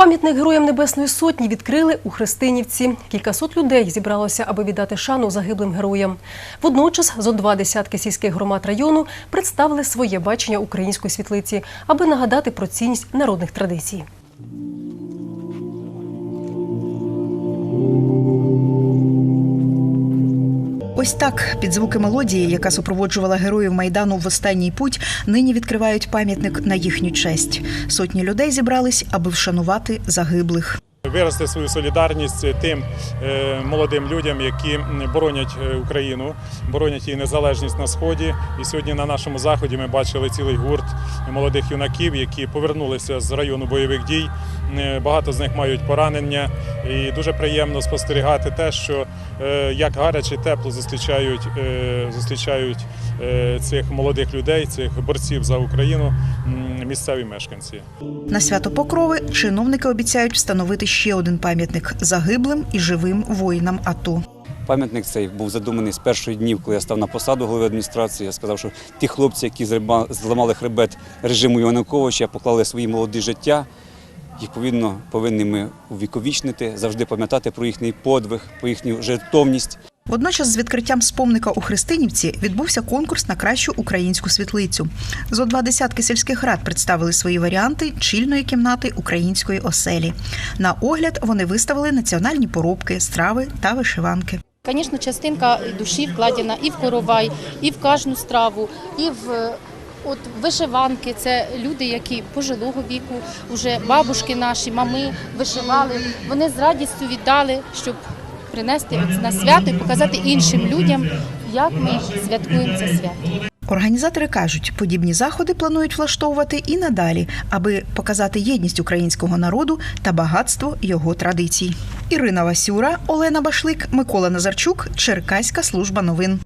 Пам'ятник Героям Небесної Сотні відкрили у Христинівці. Кількасот людей зібралося, аби віддати шану загиблим героям. Водночас зо два десятки сільських громад району представили своє бачення української світлиці, аби нагадати про цінність народних традицій. Ось так під звуки мелодії, яка супроводжувала героїв майдану в останній путь, нині відкривають пам'ятник на їхню честь. Сотні людей зібрались, аби вшанувати загиблих. Виразити свою солідарність тим е, молодим людям, які боронять е, Україну, боронять її незалежність на сході. І сьогодні на нашому заході ми бачили цілий гурт молодих юнаків, які повернулися з району бойових дій. Е, Багато з них мають поранення, і дуже приємно спостерігати те, що як гаряче тепло зустрічають, зустрічають цих молодих людей, цих борців за Україну місцеві мешканці. На свято Покрови чиновники обіцяють встановити ще один пам'ятник загиблим і живим воїнам АТО. Пам'ятник цей був задуманий з перших днів, коли я став на посаду голови адміністрації. Я сказав, що ті хлопці, які зламали хребет режиму Івануковича, поклали свої молоді життя. Їх повинно повинні ми увіковічнити, завжди пам'ятати про їхній подвиг, про їхню жертовність. Водночас з відкриттям спомника у Христинівці відбувся конкурс на кращу українську світлицю. Зо два десятки сільських рад представили свої варіанти чільної кімнати української оселі. На огляд вони виставили національні поробки, страви та вишиванки. Звісно, частинка душі вкладена і в коровай, і в кожну страву, і в от вишиванки. Це люди, які пожилого віку, вже бабушки наші, мами вишивали. Вони з радістю віддали, щоб принести на свято і показати іншим людям, як ми святкуємо це свято. Організатори кажуть, подібні заходи планують влаштовувати і надалі, аби показати єдність українського народу та багатство його традицій. Ірина Васюра, Олена Башлик, Микола Назарчук, Черкаська служба новин.